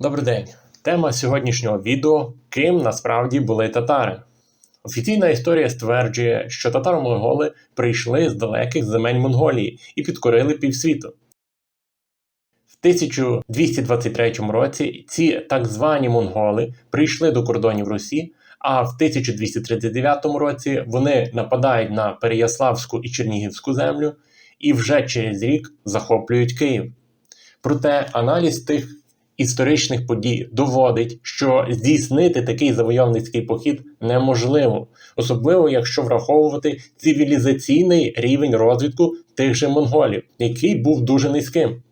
Добрий день. Тема сьогоднішнього відео ким насправді були татари. Офіційна історія стверджує, що татаро-монголи прийшли з далеких земель Монголії і підкорили півсвіту. В 1223 році ці так звані монголи прийшли до кордонів Русі, а в 1239 році вони нападають на Переяславську і Чернігівську землю і вже через рік захоплюють Київ. Проте аналіз тих історичних подій доводить, що здійснити такий завойовницький похід неможливо, особливо якщо враховувати цивілізаційний рівень розвитку тих же монголів, який був дуже низьким.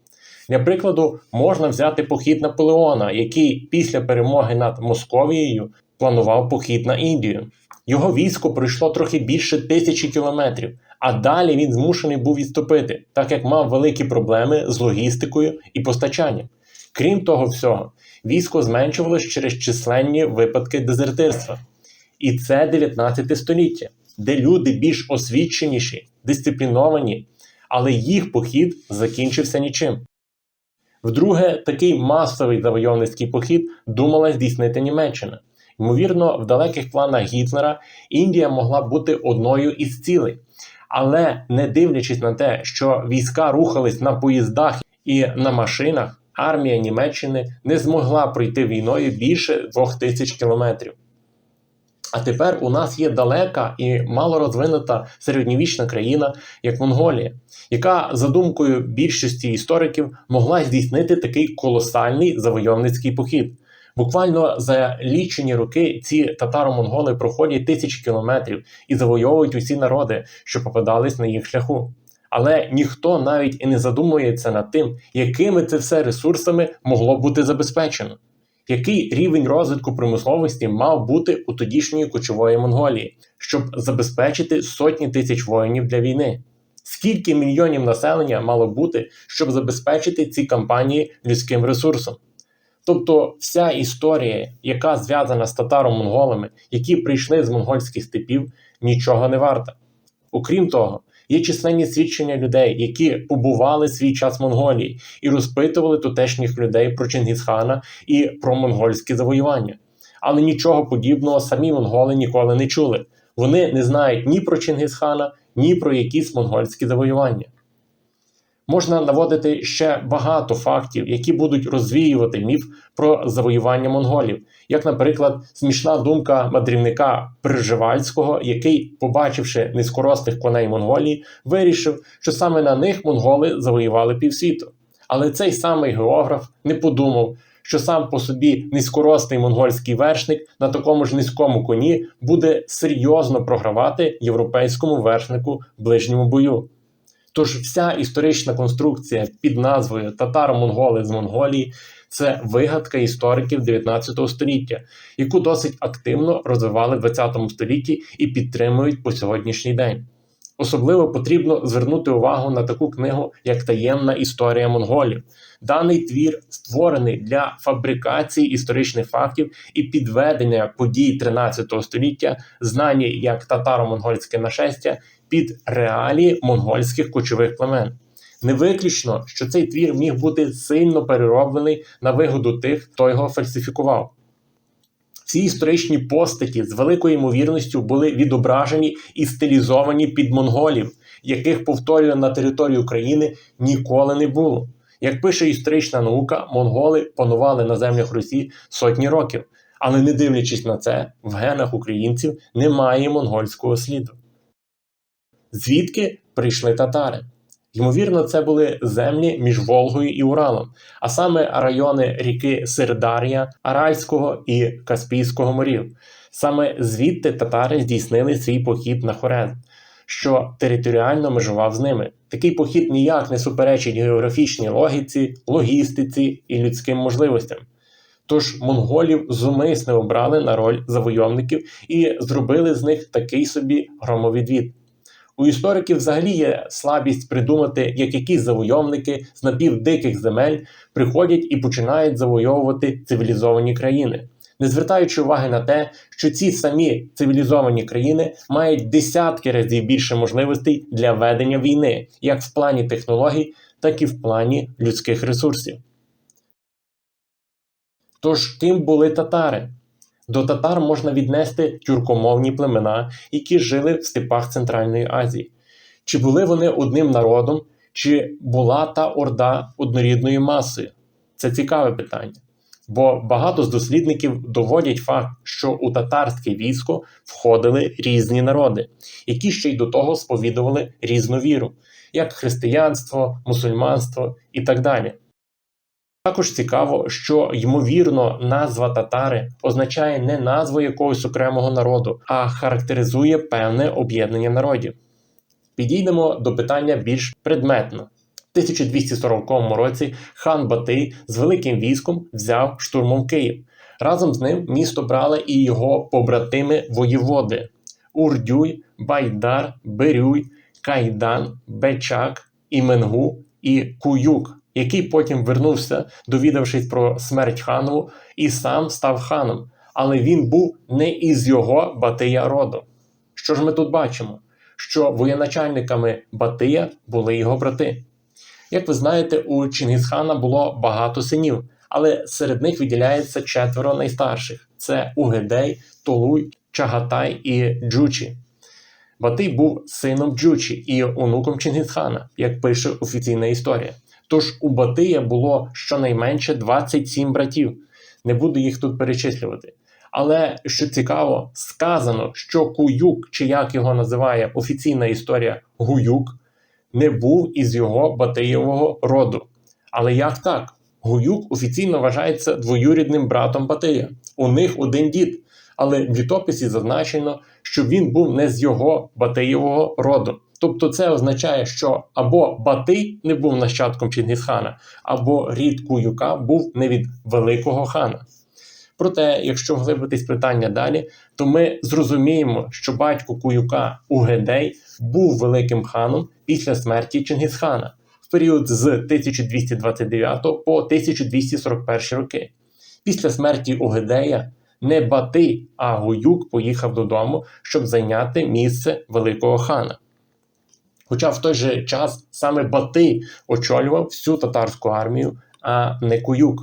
Для прикладу, можна взяти похід Наполеона, який після перемоги над Московією планував похід на Індію. Його військо пройшло трохи більше тисячі кілометрів, а далі він змушений був відступити, так як мав великі проблеми з логістикою і постачанням. Крім того всього, військо зменшувалось через численні випадки дезертирства. І це 19 століття, де люди більш освіченіші, дисципліновані, але їх похід закінчився нічим. Вдруге, такий масовий завойовницький похід думала здійснити Німеччина. Ймовірно, в далеких планах Гітлера Індія могла бути одною із цілей. Але не дивлячись на те, що війська рухались на поїздах і на машинах, армія Німеччини не змогла пройти війною більше двох тисяч кілометрів. А тепер у нас є далека і малорозвинута середньовічна країна, як Монголія, яка, за думкою більшості істориків, могла здійснити такий колосальний завойовницький похід. Буквально за лічені роки ці татаро-монголи проходять тисячі кілометрів і завойовують усі народи, що попадались на їх шляху. Але ніхто навіть і не задумується над тим, якими це все ресурсами могло бути забезпечено. Який рівень розвитку промисловості мав бути у тодішньої кочової Монголії, щоб забезпечити сотні тисяч воїнів для війни? Скільки мільйонів населення мало бути, щоб забезпечити ці кампанії людським ресурсом? Тобто вся історія, яка зв'язана з татаро-монголами, які прийшли з монгольських степів, нічого не варта. Окрім того, є численні свідчення людей, які побували свій час в Монголії і розпитували тутешніх людей про Чингісхана і про монгольські завоювання. Але нічого подібного самі монголи ніколи не чули. Вони не знають ні про Чингісхана, ні про якісь монгольські завоювання. Можна наводити ще багато фактів, які будуть розвіювати міф про завоювання монголів, як, наприклад, смішна думка мандрівника Пржевальського, який, побачивши низькорослих коней Монголії, вирішив, що саме на них монголи завоювали півсвіту. Але цей самий географ не подумав, що сам по собі низькорослий монгольський вершник на такому ж низькому коні буде серйозно програвати європейському вершнику в ближньому бою. Тож вся історична конструкція під назвою Татаро-Монголи з Монголії це вигадка істориків 19 століття, яку досить активно розвивали в 20 столітті і підтримують по сьогоднішній день. Особливо потрібно звернути увагу на таку книгу, як Таємна історія монголів. Даний твір створений для фабрикації історичних фактів і підведення подій 13 століття, знані як татаро-монгольське нашестя, під реалії монгольських кочових племен. Не виключно, що цей твір міг бути сильно перероблений на вигоду тих, хто його фальсифікував. Ці історичні постаті з великою ймовірністю були відображені і стилізовані під монголів, яких, повторюю, на території України ніколи не було. Як пише історична наука, монголи панували на землях Русі сотні років, але не дивлячись на це, в генах українців немає монгольського сліду. Звідки прийшли татари? Ймовірно, це були землі між Волгою і Уралом, а саме райони ріки Сирдар'я, Аральського і Каспійського морів. Саме звідти татари здійснили свій похід на Хорезм, що територіально межував з ними. Такий похід ніяк не суперечить географічній логіці, логістиці і людським можливостям. Тож монголів зумисне обрали на роль завойовників і зробили з них такий собі громовідвід. У істориків взагалі є слабість придумати, як якісь завойовники з напівдиких земель приходять і починають завойовувати цивілізовані країни, не звертаючи уваги на те, що ці самі цивілізовані країни мають десятки разів більше можливостей для ведення війни, як в плані технологій, так і в плані людських ресурсів. Тож ким були татари? До татар можна віднести тюркомовні племена, які жили в степах Центральної Азії. Чи були вони одним народом, чи була та орда однорідною масою? Це цікаве питання. Бо багато з дослідників доводять факт, що у татарське військо входили різні народи, які ще й до того сповідували різну віру, як християнство, мусульманство і так далі. Також цікаво, що ймовірно назва татари означає не назву якогось окремого народу, а характеризує певне об'єднання народів. Підійдемо до питання більш предметно. В 1240 році хан Батий з великим військом взяв штурмом Київ. Разом з ним місто брали і його побратими воєводи Урдюй, Байдар, Берюй, Кайдан, Бечак, Іменгу і Куюк, який потім вернувся, довідавшись про смерть ханову, і сам став ханом. Але він був не із його Батия роду. Що ж ми тут бачимо? Що воєначальниками Батия були його брати. Як ви знаєте, у Чингісхана було багато синів, але серед них виділяється четверо найстарших: це Угедей, Толуй, Чагатай і Джучі. Батий був сином Джучі і онуком Чингісхана, як пише офіційна історія. Тож у Батия було щонайменше 27 братів. Не буду їх тут перечислювати. Але що цікаво, сказано, що Куюк, чи як його називає офіційна історія Гуюк, не був із його Батиєвого роду. Але як так? Гуюк офіційно вважається двоюрідним братом Батия. У них один дід. Але в літописі зазначено, що він був не з його Батиєвого роду. Тобто це означає, що або Батий не був нащадком Чингісхана, або рід Куюка був не від великого хана. Проте, якщо вглибитись питання далі, то ми зрозуміємо, що батько Куюка Угедей був великим ханом після смерті Чингісхана в період з 1229 по 1241 роки. Після смерті Угедея не Батий, а Гуюк поїхав додому, щоб зайняти місце великого хана. Хоча в той же час саме Батий очолював всю татарську армію, а не Куюк.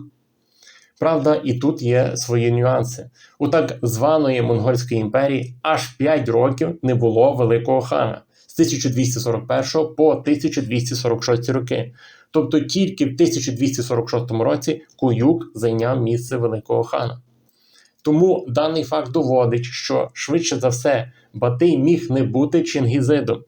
Правда, і тут є свої нюанси. У так званої Монгольської імперії аж 5 років не було великого хана з 1241 по 1246 роки. Тобто тільки в 1246 році Куюк зайняв місце великого хана. Тому даний факт доводить, що швидше за все Батий міг не бути Чингізидом.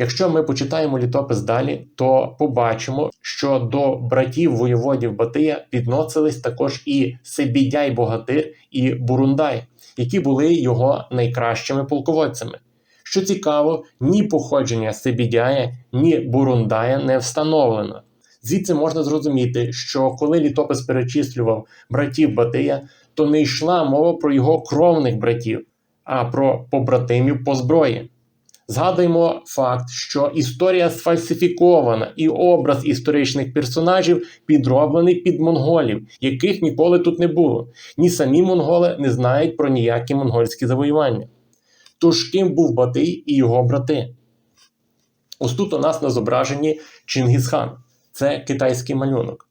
Якщо ми почитаємо літопис далі, то побачимо, що до братів воєводів Батия відносились також і Себідяй Богатир і Бурундай, які були його найкращими полководцями. Що цікаво, ні походження Себідяя, ні Бурундая не встановлено. Звідси можна зрозуміти, що коли літопис перечислював братів Батия, то не йшла мова про його кровних братів, а про побратимів по зброї. Згадуємо факт, що історія сфальсифікована, і образ історичних персонажів підроблений під монголів, яких ніколи тут не було. Ні самі монголи не знають про ніякі монгольські завоювання. Тож ким був Батий і його брати? Ось тут у нас на зображенні Чингісхан, це китайський малюнок.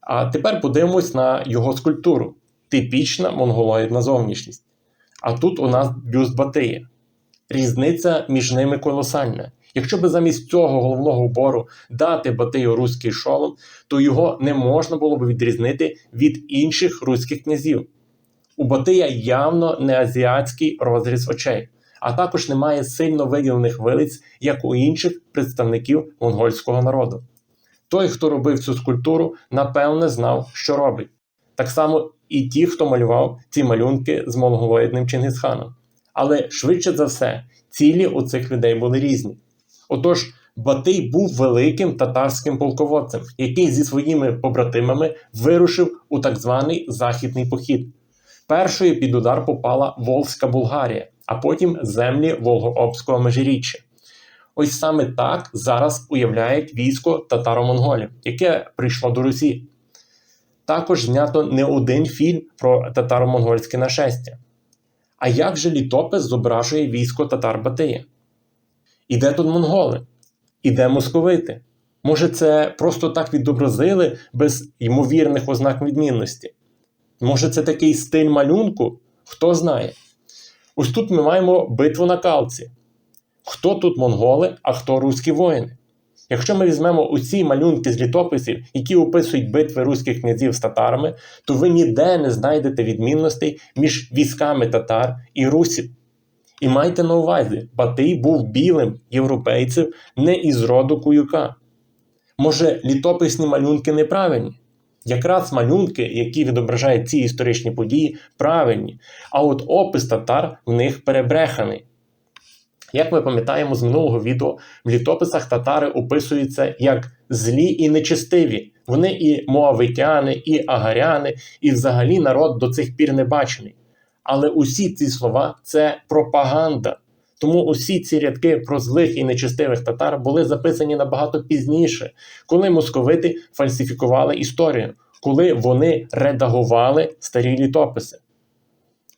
А тепер подивимось на його скульптуру. Типічна монголоїдна зовнішність. А тут у нас бюст Батия. Різниця між ними колосальна. Якщо би замість цього головного убору дати Батию руський шолом, то його не можна було б відрізнити від інших руських князів. У Батия явно не азіатський розріз очей, а також немає сильно виділених вилиць, як у інших представників монгольського народу. Той, хто робив цю скульптуру, напевне знав, що робить. Так само і ті, хто малював ці малюнки з монголоїдним Чингисханом. Але швидше за все, цілі у цих людей були різні. Отож, Батий був великим татарським полководцем, який зі своїми побратимами вирушив у так званий західний похід. Першою під удар попала Волзька Булгарія, а потім землі Волгообського межиріччя. Ось саме так зараз уявляють військо татаро-монголів, яке прийшло до Русі. Також знято не один фільм про татаро-монгольське нашестя. А як же літопис зображує військо татар Батия? І де тут монголи? І де московити? Може, це просто так відобразили без ймовірних ознак відмінності? Може, це такий стиль малюнку? Хто знає. Ось тут ми маємо битву на Калці. Хто тут монголи, а хто руські воїни? Якщо ми візьмемо усі малюнки з літописів, які описують битви руських князів з татарами, то ви ніде не знайдете відмінностей між військами татар і русів. І майте на увазі, Батий був білим європейцем не із роду куюка. Може, літописні малюнки неправильні? Якраз малюнки, які відображають ці історичні події, правильні, а от опис татар в них перебреханий. Як ми пам'ятаємо з минулого відео, в літописах татари описуються як злі і нечистиві. Вони і моавитяни, і агаряни, і взагалі народ до цих пір не бачений. Але усі ці слова це пропаганда. Тому усі ці рядки про злих і нечистивих татар були записані набагато пізніше, коли московити фальсифікували історію, коли вони редагували старі літописи.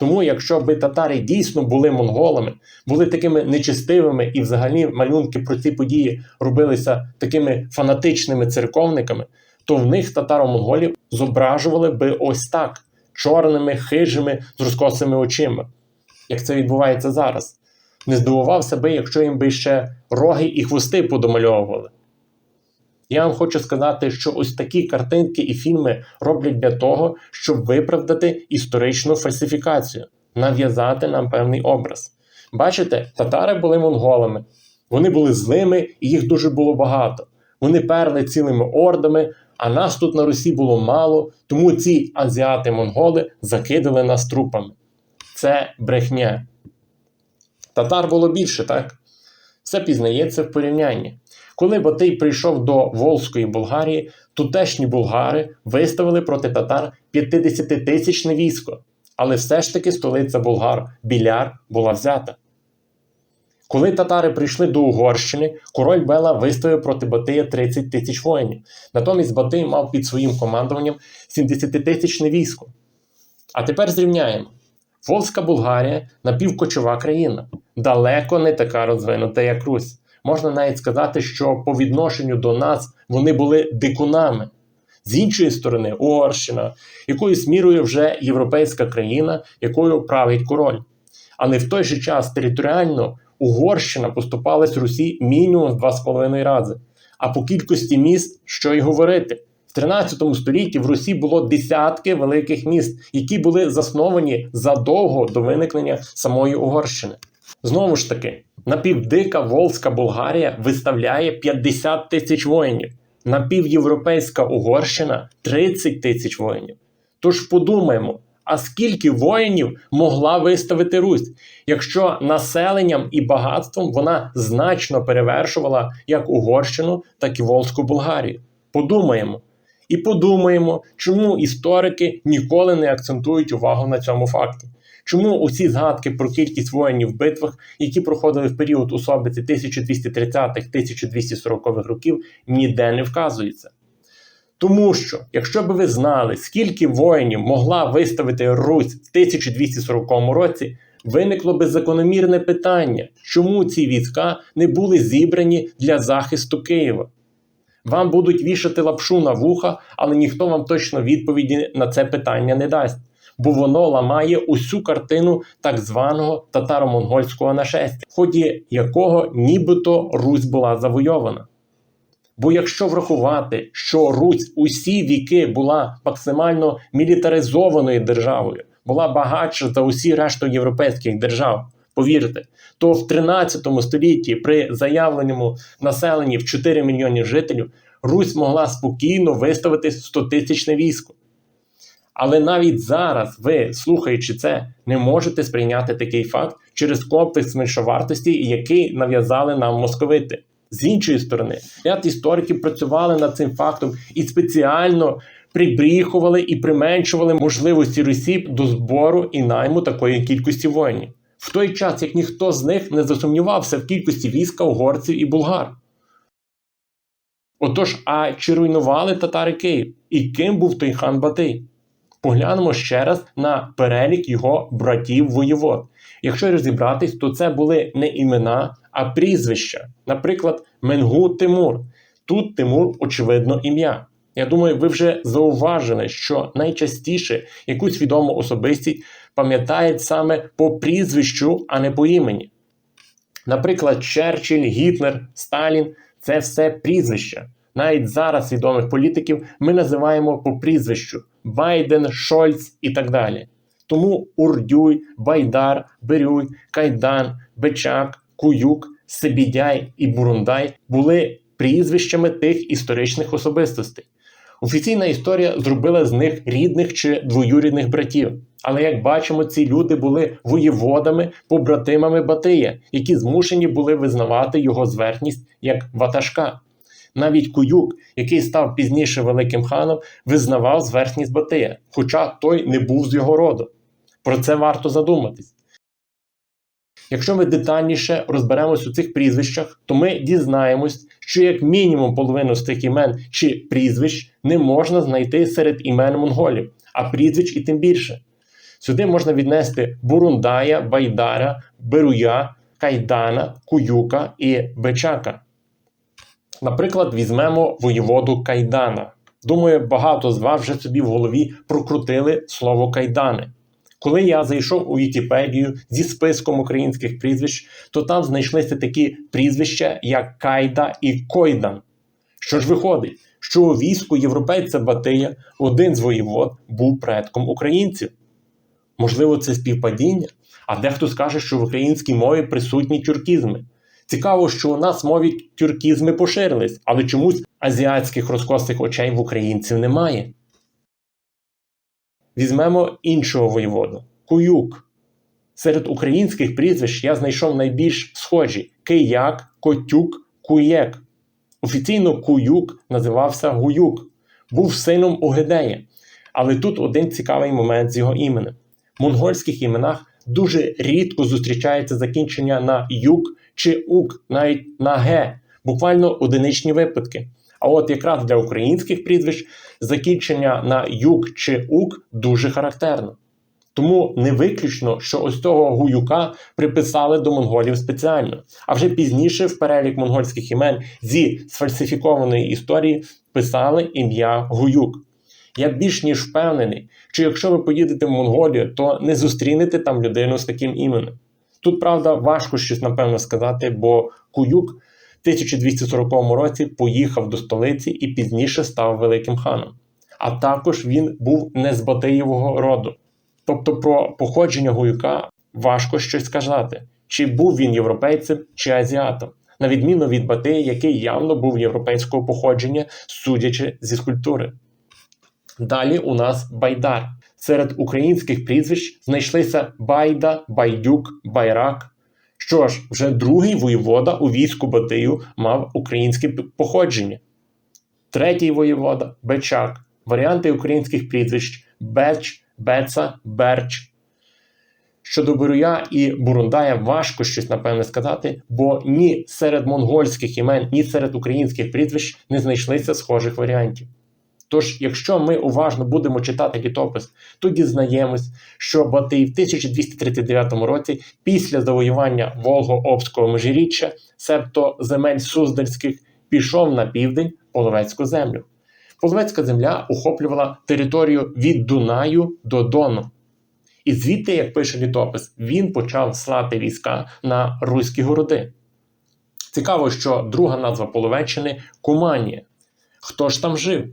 Тому, якщо би татари дійсно були монголами, були такими нечистивими і взагалі малюнки про ці події робилися такими фанатичними церковниками, то в них татаро-монголів зображували би ось так: чорними, хижими, з розкосими очима, як це відбувається зараз. Не здивувався би, якщо їм би ще роги і хвости подомальовували. Я вам хочу сказати, що ось такі картинки і фільми роблять для того, щоб виправдати історичну фальсифікацію, нав'язати нам певний образ. Бачите, татари були монголами, вони були злими і їх дуже було багато. Вони перли цілими ордами, а нас тут на Русі було мало, тому ці азіати-монголи закидали нас трупами. Це брехня. Татар було більше, так? Все пізнається в порівнянні. Коли Батий прийшов до Волзької Болгарії, тутешні булгари виставили проти татар 50-тисячне військо, але все ж таки столиця болгар Біляр була взята. Коли татари прийшли до Угорщини, король Бела виставив проти Батия 30 тисяч воїнів. Натомість Батий мав під своїм командуванням 70-тисячне військо. А тепер зрівняємо. Волзька Болгарія напівкочова країна, далеко не така розвинута, як Русь. Можна навіть сказати, що по відношенню до нас вони були дикунами. З іншої сторони, Угорщина, якоюсь мірою вже європейська країна, якою править король. Але в той же час територіально Угорщина поступалась Русі мінімум в 2,5 рази. А по кількості міст, що й говорити, в 13 столітті в Русі було десятки великих міст, які були засновані задовго до виникнення самої Угорщини. Знову ж таки, напівдика Волзька Болгарія виставляє 50 тисяч воїнів, напівєвропейська Угорщина 30 тисяч воїнів. Тож подумаємо, а скільки воїнів могла виставити Русь, якщо населенням і багатством вона значно перевершувала як Угорщину, так і Волзьку Болгарію? Подумаємо. І подумаємо, чому історики ніколи не акцентують увагу на цьому факті. Чому усі згадки про кількість воїнів в битвах, які проходили в період особиці 1230-1240 років, ніде не вказуються? Тому що, якщо б ви знали, скільки воїнів могла виставити Русь в 1240 році, виникло би закономірне питання, чому ці війська не були зібрані для захисту Києва? Вам будуть вішати лапшу на вуха, але ніхто вам точно відповіді на це питання не дасть бо воно ламає усю картину так званого татаро-монгольського нашестя, в ході якого нібито Русь була завойована. Бо якщо врахувати, що Русь усі віки була максимально мілітаризованою державою, була багатша за усі решту європейських держав, повірте, то в 13 столітті при заявленому населенні в 4 мільйони жителів Русь могла спокійно виставити 100-тисячне військо. Але навіть зараз ви, слухаючи це, не можете сприйняти такий факт через комплекс меншовартості, який нав'язали нам московити. З іншої сторони, ряд істориків працювали над цим фактом і спеціально прибріхували і применшували можливості Росії до збору і найму такої кількості воїнів. В той час, як ніхто з них не засумнівався в кількості війська угорців і булгар. Отож, а чи руйнували татари Київ? І ким був той хан Батий? Поглянемо ще раз на перелік його братів воєвод. Якщо розібратись, то це були не імена, а прізвища. Наприклад, Менгу Тимур. Тут Тимур, очевидно, ім'я. Я думаю, ви вже зауважили, що найчастіше якусь відому особистість пам'ятають саме по прізвищу, а не по імені. Наприклад, Черчилль, Гітлер, Сталін це все прізвища. Навіть зараз відомих політиків ми називаємо по прізвищу Байден, Шольц і так далі. Тому Урдюй, Байдар, Бирюй, Кайдан, Бечак, Куюк, Себідяй і Бурундай були прізвищами тих історичних особистостей. Офіційна історія зробила з них рідних чи двоюрідних братів. Але як бачимо, ці люди були воєводами, побратимами Батия, які змушені були визнавати його зверхність як ватажка. Навіть Куюк, який став пізніше великим ханом, визнавав зверхність Батия, хоча той не був з його роду. Про це варто задуматись. Якщо ми детальніше розберемось у цих прізвищах, то ми дізнаємось, що як мінімум половину з тих імен чи прізвищ не можна знайти серед імен монголів, а прізвищ і тим більше. Сюди можна віднести Бурундая, Байдара, Беруя, Кайдана, Куюка і Бечака. Наприклад, візьмемо воєводу Кайдана. Думаю, багато з вас вже собі в голові прокрутили слово кайдани. Коли я зайшов у Вікіпедію зі списком українських прізвищ, то там знайшлися такі прізвища, як Кайда і Койдан. Що ж виходить, що у війську європейця Батия один з воєвод був предком українців? Можливо, це співпадіння? А дехто скаже, що в українській мові присутні тюркізми. Цікаво, що у нас мові тюркізми поширились, але чомусь азіатських розкосих очей в українців немає. Візьмемо іншого воєводу Куюк. Серед українських прізвищ я знайшов найбільш схожі Кияк, Котюк, Куєк. Офіційно Куюк називався Гуюк, був сином Огедея. Але тут один цікавий момент з його іменем. В монгольських іменах дуже рідко зустрічається закінчення на юк чи ук, навіть на ге, буквально одиничні випадки. А от якраз для українських прізвищ закінчення на юк чи ук дуже характерно. Тому не виключно, що ось цього гуюка приписали до монголів спеціально. А вже пізніше в перелік монгольських імен зі сфальсифікованої історії писали ім'я Гуюк. Я більш ніж впевнений, що якщо ви поїдете в Монголію, то не зустрінете там людину з таким іменем. Тут, правда, важко щось напевно сказати, бо Куюк в 1240 році поїхав до столиці і пізніше став великим ханом. А також він був не з Батиєвого роду. Тобто про походження Гуюка важко щось сказати, чи був він європейцем, чи азіатом, на відміну від Батия, який явно був європейського походження, судячи зі скульптури. Далі у нас Байдар. Серед українських прізвищ знайшлися Байда, Байдюк, Байрак. Що ж, вже другий воєвода у війську Батию мав українське походження. Третій воєвода Бечак. Варіанти українських прізвищ Беч, Беца, Берч. Щодо Беруя і Бурундая важко щось напевне сказати, бо ні серед монгольських імен, ні серед українських прізвищ не знайшлися схожих варіантів. Тож, якщо ми уважно будемо читати літопис, то дізнаємось, що Батий в 1239 році, після завоювання Волго-Обського межиріччя, себто земель Суздальських, пішов на південь Половецьку землю. Половецька земля охоплювала територію від Дунаю до Дону. І звідти, як пише літопис, він почав слати війська на руські городи. Цікаво, що друга назва Половеччини Куманія. Хто ж там жив?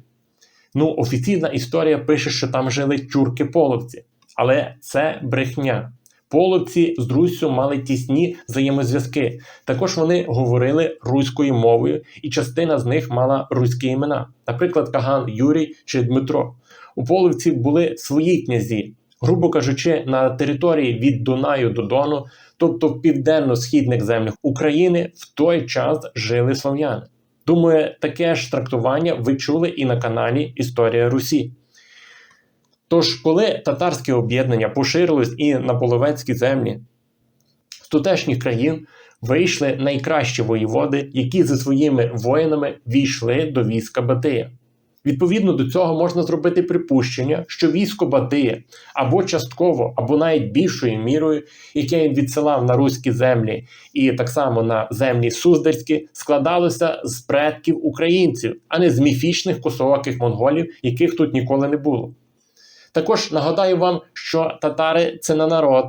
Ну, офіційна історія пише, що там жили тюрки-половці, але це брехня. Половці з Руссю мали тісні взаємозв'язки. Також вони говорили руською мовою, і частина з них мала руські імена, наприклад, Каган Юрій чи Дмитро. У половців були свої князі, грубо кажучи, на території від Дунаю до Дону, тобто в південно-східних землях України, в той час жили слов'яни. Думаю, таке ж трактування ви чули і на каналі Історія Русі. Тож, коли татарське об'єднання поширилось і на половецькі землі, з тутешніх країн вийшли найкращі воєводи, які зі своїми воїнами війшли до війська Батия. Відповідно до цього можна зробити припущення, що військо Батия або частково, або навіть більшою мірою, яке він відсилав на руські землі і так само на землі Суздальські, складалося з предків українців, а не з міфічних косооких монголів, яких тут ніколи не було. Також нагадаю вам, що татари це не народ,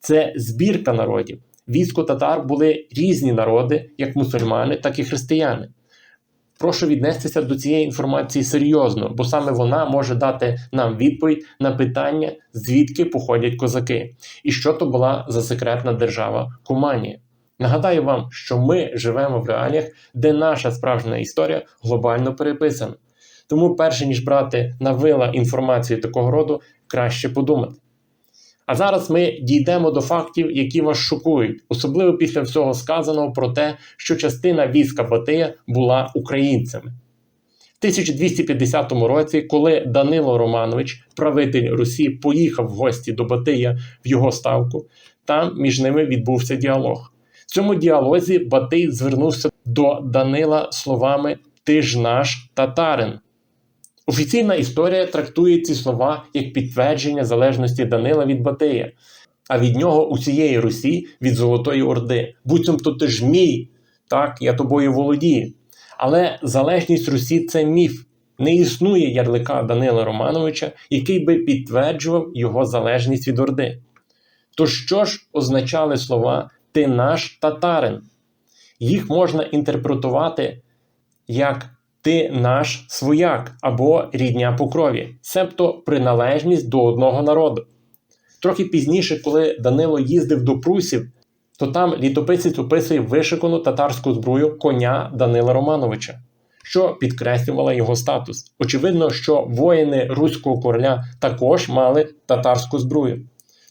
це збірка народів. Військо татар були різні народи, як мусульмани, так і християни. Прошу віднестися до цієї інформації серйозно, бо саме вона може дати нам відповідь на питання, звідки походять козаки, і що то була за секретна держава Куманія. Нагадаю вам, що ми живемо в реаліях, де наша справжня історія глобально переписана. Тому, перше ніж брати на вила інформацію такого роду, краще подумати. А зараз ми дійдемо до фактів, які вас шокують, особливо після всього сказаного про те, що частина війська Батия була українцями. В 1250 році, коли Данило Романович, правитель Русі, поїхав в гості до Батия в його ставку, там між ними відбувся діалог. В цьому діалозі Батий звернувся до Данила словами Ти ж наш татарин. Офіційна історія трактує ці слова як підтвердження залежності Данила від Батия, а від нього усієї Русі від Золотої Орди. Буцімто ти ж мій, так, я тобою володію. Але залежність Русі це міф. Не існує ярлика Данила Романовича, який би підтверджував його залежність від Орди. То що ж означали слова Ти наш татарин? Їх можна інтерпретувати як ти наш свояк або рідня по крові, себто приналежність до одного народу. Трохи пізніше, коли Данило їздив до Прусів, то там літописець описує вишикану татарську зброю коня Данила Романовича, що підкреслювала його статус. Очевидно, що воїни руського короля також мали татарську зброю.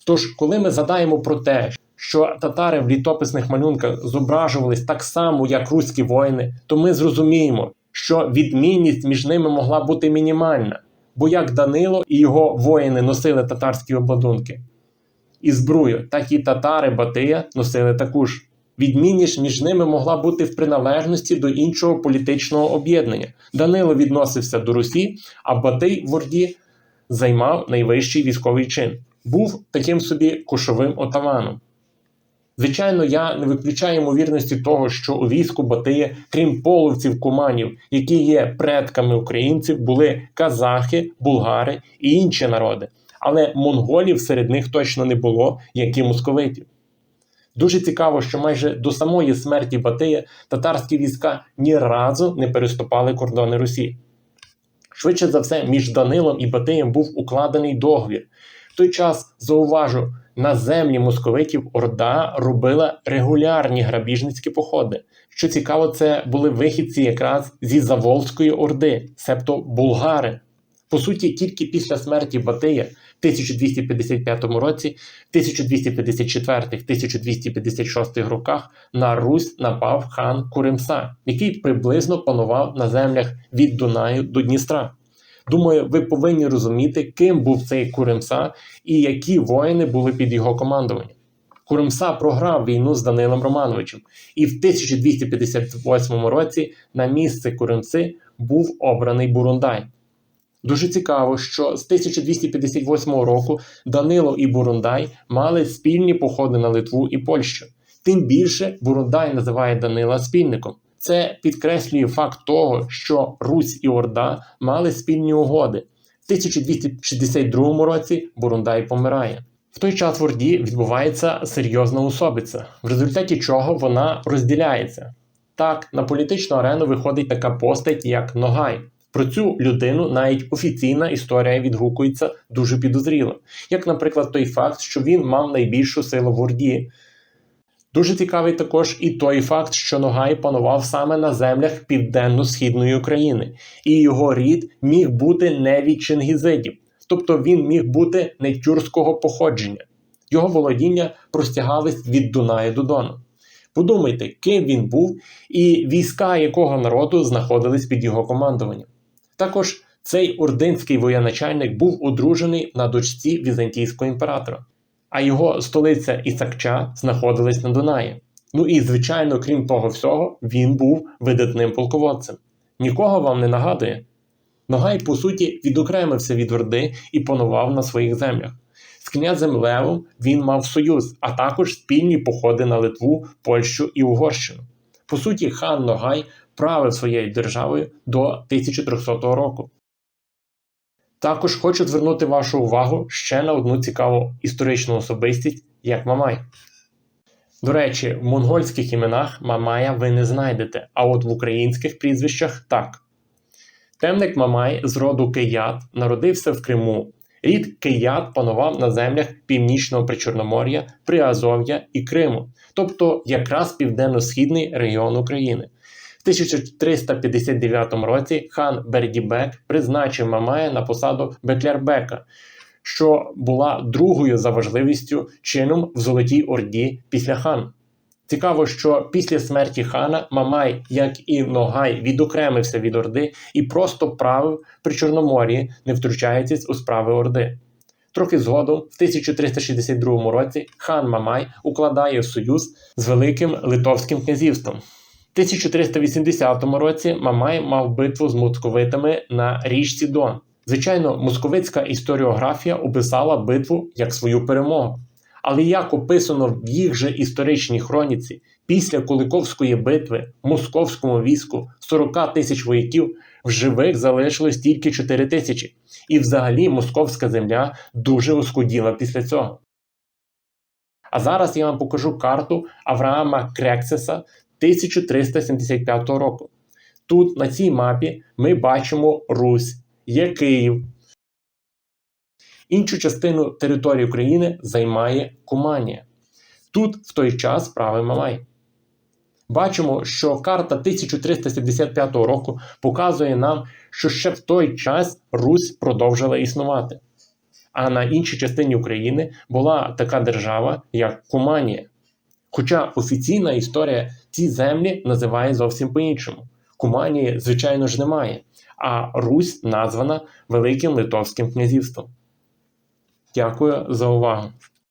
Тож, коли ми задаємо про те, що татари в літописних малюнках зображувались так само, як руські воїни, то ми зрозуміємо, що відмінність між ними могла бути мінімальна, бо як Данило і його воїни носили татарські обладунки і зброю, так і татари Батия носили таку ж. Відмінність між ними могла бути в приналежності до іншого політичного об'єднання. Данило відносився до Русі, а Батий в Орді займав найвищий військовий чин. Був таким собі кошовим отаманом. Звичайно, я не виключаю ймовірності того, що у війську Батия, крім половців куманів, які є предками українців, були казахи, булгари і інші народи. Але монголів серед них точно не було, як і московитів. Дуже цікаво, що майже до самої смерті Батия татарські війська ні разу не переступали кордони Русі. Швидше за все, між Данилом і Батиєм був укладений договір. В той час зауважу, на землі московитів Орда робила регулярні грабіжницькі походи. Що цікаво, це були вихідці якраз зі Заволзької Орди, себто булгари. По суті, тільки після смерті Батия в 1255 році, в 1254-1256 роках на Русь напав хан Куримса, який приблизно панував на землях від Дунаю до Дністра. Думаю, ви повинні розуміти, ким був цей Куримса і які воїни були під його командуванням. Куримса програв війну з Данилом Романовичем, і в 1258 році на місце Куримси був обраний Бурундай. Дуже цікаво, що з 1258 року Данило і Бурундай мали спільні походи на Литву і Польщу. Тим більше Бурундай називає Данила спільником. Це підкреслює факт того, що Русь і Орда мали спільні угоди. В 1262 році Бурундай помирає. В той час в Орді відбувається серйозна особиця, в результаті чого вона розділяється. Так, на політичну арену виходить така постать, як Ногай. Про цю людину навіть офіційна історія відгукується дуже підозріло, як, наприклад, той факт, що він мав найбільшу силу в Орді. Дуже цікавий також і той факт, що Ногай панував саме на землях південно-східної України, і його рід міг бути не від чингізидів, тобто він міг бути не тюркського походження. Його володіння простягались від Дунаю до Дону. Подумайте, ким він був і війська якого народу знаходились під його командуванням. Також цей ординський воєначальник був одружений на дочці візантійського імператора а його столиця Ісакча знаходилась на Дунаї. Ну і, звичайно, крім того всього, він був видатним полководцем. Нікого вам не нагадує? Ногай, по суті, відокремився від Орди і панував на своїх землях. З князем Левом він мав союз, а також спільні походи на Литву, Польщу і Угорщину. По суті, хан Ногай правив своєю державою до 1300 року. Також хочу звернути вашу увагу ще на одну цікаву історичну особистість, як Мамай. До речі, в монгольських іменах Мамая ви не знайдете, а от в українських прізвищах так. Темник Мамай з роду Кият народився в Криму. Рід Кият панував на землях Північного Причорномор'я, Приазов'я і Криму, тобто якраз південно-східний регіон України. В 1359 році хан Бердібек призначив Мамая на посаду Беклярбека, що була другою за важливістю чином в Золотій Орді після хан. Цікаво, що після смерті хана Мамай, як і Ногай, відокремився від Орди і просто правив при Чорномор'ї, не втручаючись у справи Орди. Трохи згодом, в 1362 році, хан Мамай укладає союз з Великим Литовським князівством. В 1380 році Мамай мав битву з московитами на річці Дон. Звичайно, московицька історіографія описала битву як свою перемогу. Але як описано в їх же історичній хроніці, після Куликовської битви московському війську 40 тисяч вояків в живих залишилось тільки 4 тисячі, і взагалі московська земля дуже оскуділа після цього. А зараз я вам покажу карту Авраама Крексеса 1375 року. Тут на цій мапі ми бачимо Русь, є Київ. Іншу частину території України займає Куманія. Тут в той час правий Мамай. Бачимо, що карта 1375 року показує нам, що ще в той час Русь продовжила існувати. А на іншій частині України була така держава, як Куманія. Хоча офіційна історія ці землі називає зовсім по-іншому. Куманії, звичайно ж, немає, а Русь названа Великим Литовським князівством. Дякую за увагу.